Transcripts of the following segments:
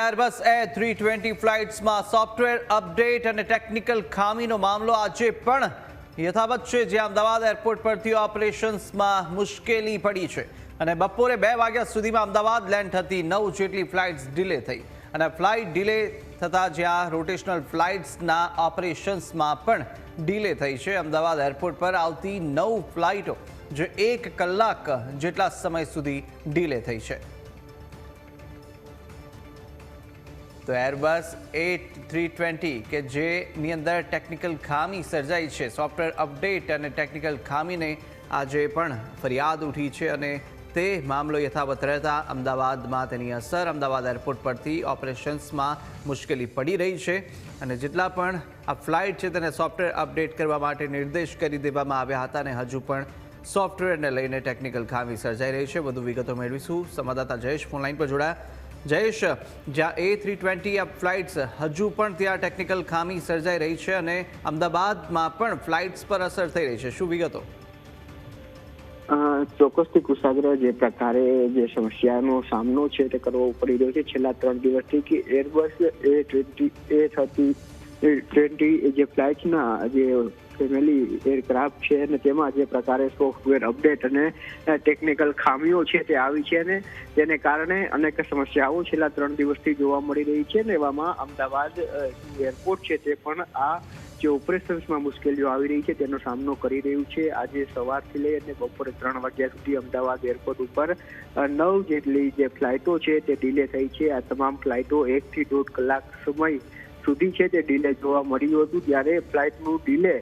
Airbus A three twenty ફ્લાઇટ્સમાં software update અને technical ખામીનો મામલો આજે પણ યથાવત છે જ્યાં અમદાવાદ એરપોર્ટ પરથી ઓપરેશન્સમાં મુશ્કેલી પડી છે. અને બપોરે બે વાગ્યા સુધીમાં અમદાવાદ લેન્ડ થતી નવ જેટલી ફ્લાઇટ્સ ડિલે થઈ. અને ફ્લાઇટ ડિલે થતાં જ્યાં રોટેશનલ ફ્લાઇટ્સના ઓપરેશન્સમાં પણ ડિલે થઈ છે. અમદાવાદ એરપોર્ટ પર આવતી નવ ફ્લાઇટો જે એક કલાક જેટલા સમય સુધી ડિલે થઈ છે. તો એરબસ એટ થ્રી ટ્વેન્ટી કે જેની અંદર ટેકનિકલ ખામી સર્જાઈ છે સોફ્ટવેર અપડેટ અને ટેકનિકલ ખામીને આજે પણ ફરિયાદ ઉઠી છે અને તે મામલો યથાવત રહેતા અમદાવાદમાં તેની અસર અમદાવાદ એરપોર્ટ પરથી ઓપરેશન્સમાં મુશ્કેલી પડી રહી છે અને જેટલા પણ આ ફ્લાઇટ છે તેને સોફ્ટવેર અપડેટ કરવા માટે નિર્દેશ કરી દેવામાં આવ્યા હતા અને હજુ પણ સોફ્ટવેરને લઈને ટેકનિકલ ખામી સર્જાઈ રહી છે. વધુ વિગતો મેળવીશું. સંવાદદાતા જયેશ ફોનલાઈન પર જોડાયા. જયેશ, જ્યાં એ થ્રી ટ્વેન્ટી આ ફ્લાઇટ્સ હજુ પણ ત્યાં ટેકનિકલ ખામી સર્જાઈ રહી છે અને અમદાવાદમાં પણ ફ્લાઇટ્સ પર અસર થઈ રહી છે. શું વિગતો? ચોક્કસથી કુશાગ્ર જે પ્રકારે જે સમસ્યાનો સામનો છે તે કરવો પડી રહ્યો છે. છેલ્લા ત્રણ દિવસથી કે Airbus A twenty A thirty twenty જે ફ્લાઇટના જે ફેમિલી એરક્રાફ્ટ છે અને તેમાં જે પ્રકારે સોફ્ટવેર અપડેટ અને ટેકનિકલ ખામીઓ છે તે આવી છે અને તેને કારણે અનેક સમસ્યાઓ છેલ્લા ત્રણ દિવસથી જોવા મળી રહી છે ને એવામાં અમદાવાદ એરપોર્ટ છે તે પણ આ જે ઓપરેશન્સમાં મુશ્કેલીઓ આવી રહી છે તેનો સામનો કરી રહ્યું છે. આજે સવારથી લઈ અને બપોરે ત્રણ વાગ્યા સુધી અમદાવાદ એરપોર્ટ ઉપર નવ જેટલી જે ફ્લાઇટો છે તે ડિલે થઈ છે. આ તમામ ફ્લાઇટો એકથી દોઢ કલાક સમય સુધી છે તે ડિલે જોવા મળ્યું હતું. ત્યારે ફ્લાઇટનું ડિલે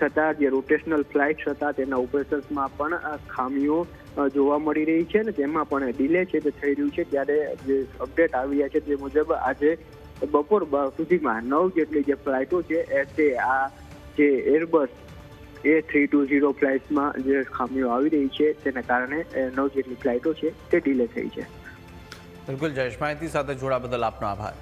થતા જે રોટેશનલ ફ્લાઇટ્સ હતા તેના ઓપરેશન્સમાં પણ ખામીઓ જોવા મળી રહી છે ને તેમાં પણ ડિલે છે તે થઈ રહ્યું છે. ત્યારે જે અપડેટ આવ્યા છે તે મુજબ આજે બપોર સુધીમાં નવ જેટલી જે ફ્લાઇટો છે તે આ જે Airbus A three two zero ફ્લાઇટ્સમાં જે ખામીઓ આવી રહી છે તેના કારણે નવ જેટલી ફ્લાઇટો છે તે ડિલે થઈ છે. બિલકુલ જયેશ, માહિતી સાથે જોડા બદલ આપનો આભાર.